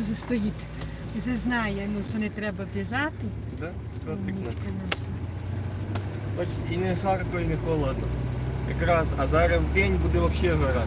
Вже стоїть, вже знає, ну, що не треба біжати. Да? Наша. І не жарко, і не холодно. Якраз, а зараз в день буде взагалі жара.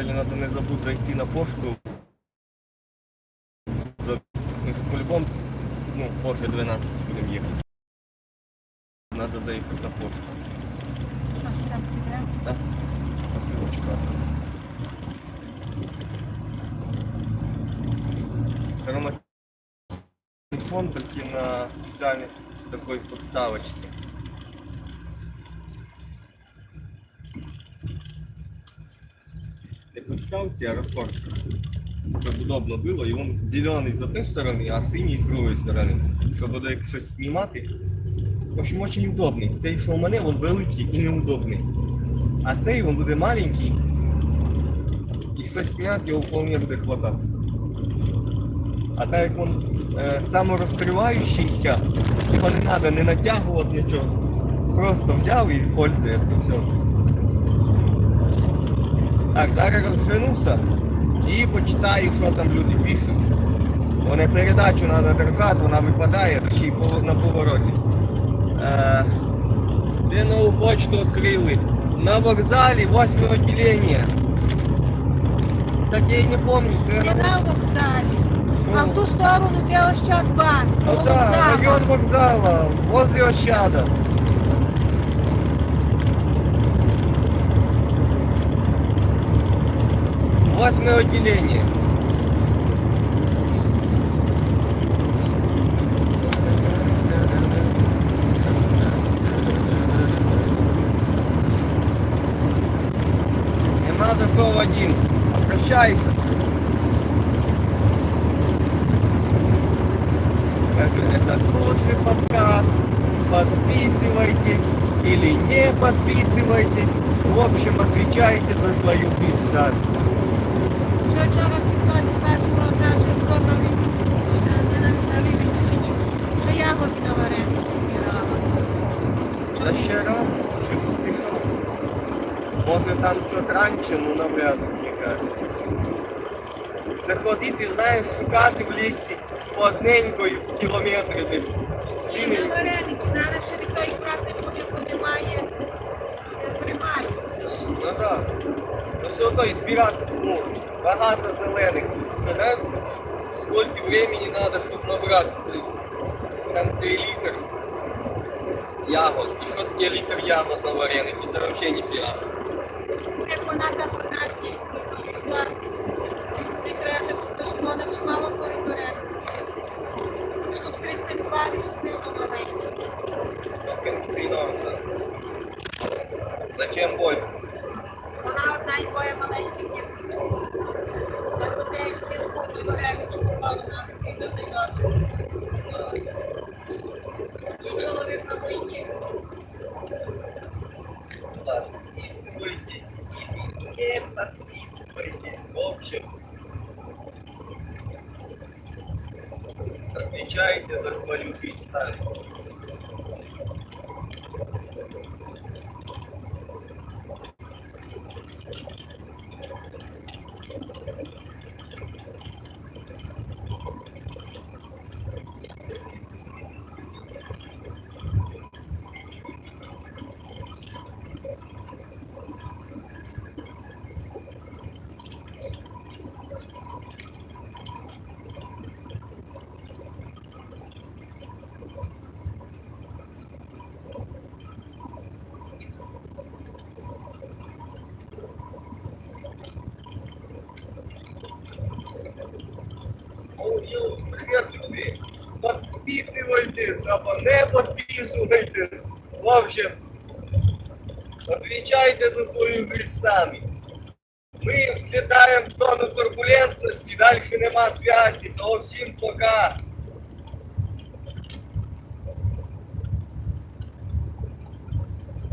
Сьогодні треба не забудь зайти на пошту. Ж по-любому, ну, після 12 будемо їхати. Треба заїхати на пошту. Щось там піде. Да? Посилочка. Телефон тільки на спеціальній такій подставочці. Не подставці, а розпорка. Щоб удобно було, і він зелений з однієї сторони, а синій з другої сторони. Щоб буде щось знімати. В общем, дуже удобний. Цей, що у мене, він великий і неудобний. А цей він буде маленький. І щось зняти його вполне буде хватати. А так як він е, саморозкриваючийся, його не треба не натягувати нічого. Просто взяв і пользуєшся, все. Так, зараз розженуся і почитаю, що там люди пишуть. Вони передачу треба держати, вона випадає ще й на повороті. Е, де нову почту відкрили? На вокзалі 8 відділення. Кстати, я не пам'ятаю, це Не на вокзалі, а в ту сторону, де Ощадбанк. Ну да, район вокзала, возле Ощада. Восьмое отделение. Нема зашел один. Обращайся. Это, это лучший подкаст. Подписывайтесь или не подписывайтесь. В общем, отвечайте за свою жизнь сами. Вже вчора в тіктоці бачила наша на на- Рівненщині, що ягоди на вареники збирала. Да ще рано, ти що? Може там чого раніше, ну навряд, мені кажеться. Це ходити, знаєш, шукати в лісі по одненької в кілометри десь. Ці на вареники, зараз ще ніхто їх брати не буде, бо немає, не приймає. Ну так. Ну все одно і збирати, ну, багато зелених. Знаєш, скільки времени треба, щоб набрати там 3 літри ягод. І що таке літр ягод на вареники? Це взагалі ніфіга. Як вона там у нас є, була світрелем, скажу, вона чимало своїх вареників. Штук 30 звалиш з ними маленьких. Ну, в принципі, норм. Зачем больше? Вона одна і двоє маленьких дітей. Так вони всі спокій вареничку можна і додати. І чоловік на війні. Подписывайтесь или подписывайтесь. В общем, отвечайте за свою жизнь сами. Подписывайтесь або не підписуйтесь. В общем, відповідайте за свою жизнь самі. Ми влітаємо в зону турбулентності, далі нема зв'язі, то всім пока.